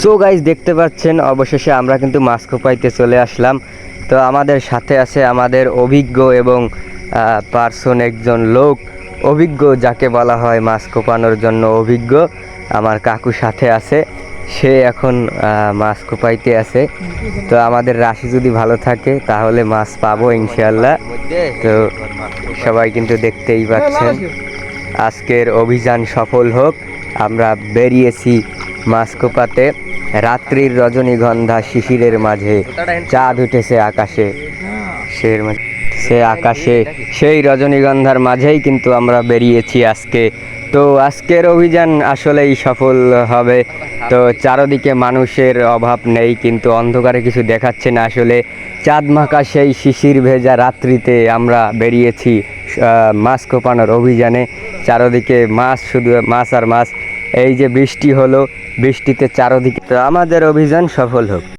So guys দেখতে পাচ্ছেন, অবশেষে আমরা কিন্তু মাছ কোপাইতে চলে আসলাম। তো আমাদের সাথে আছে আমাদের অভিজ্ঞ এবং পার্সন একজন লোক। অভিজ্ঞ যাকে বলা হয় মাছ কোপানোর জন্য অভিজ্ঞ। আমার কাকু সাথে আছে, সে এখন মাছ কোপাইতে আছে। তো আমাদের রাশি যদি ভালো থাকে, তাহলে মাছ পাবো ইনশাল্লাহ তো সবাই কিন্তু দেখতেই পাচ্ছেন। আজকের অভিযান সফল হোক, আমরা বেরিয়েছি মাছ কোপাতে রাত্রির রজনীগন্ধা শিশিরের মাঝে চাঁদ উঠেছে আকাশে। সে আকাশে, সেই রজনীগন্ধার মাঝেই কিন্তু আমরা বেরিয়েছি আজকে। তো আজকের অভিযান আসলেই সফল হবে। তো চারদিকে মানুষের অভাব নেই, কিন্তু অন্ধকারে কিছু দেখাচ্ছে না আসলে। চাঁদ মাখা সেই শিশির ভেজা রাত্রিতে আমরা বেরিয়েছি মাছ কোপানোর অভিযানে। চারদিকে মাছ, শুধু মাছ আর মাছ। এই যে বৃষ্টি হলো বৃষ্টিতে চারোদিকে। তো আমাদের অভিযান সফল হোক।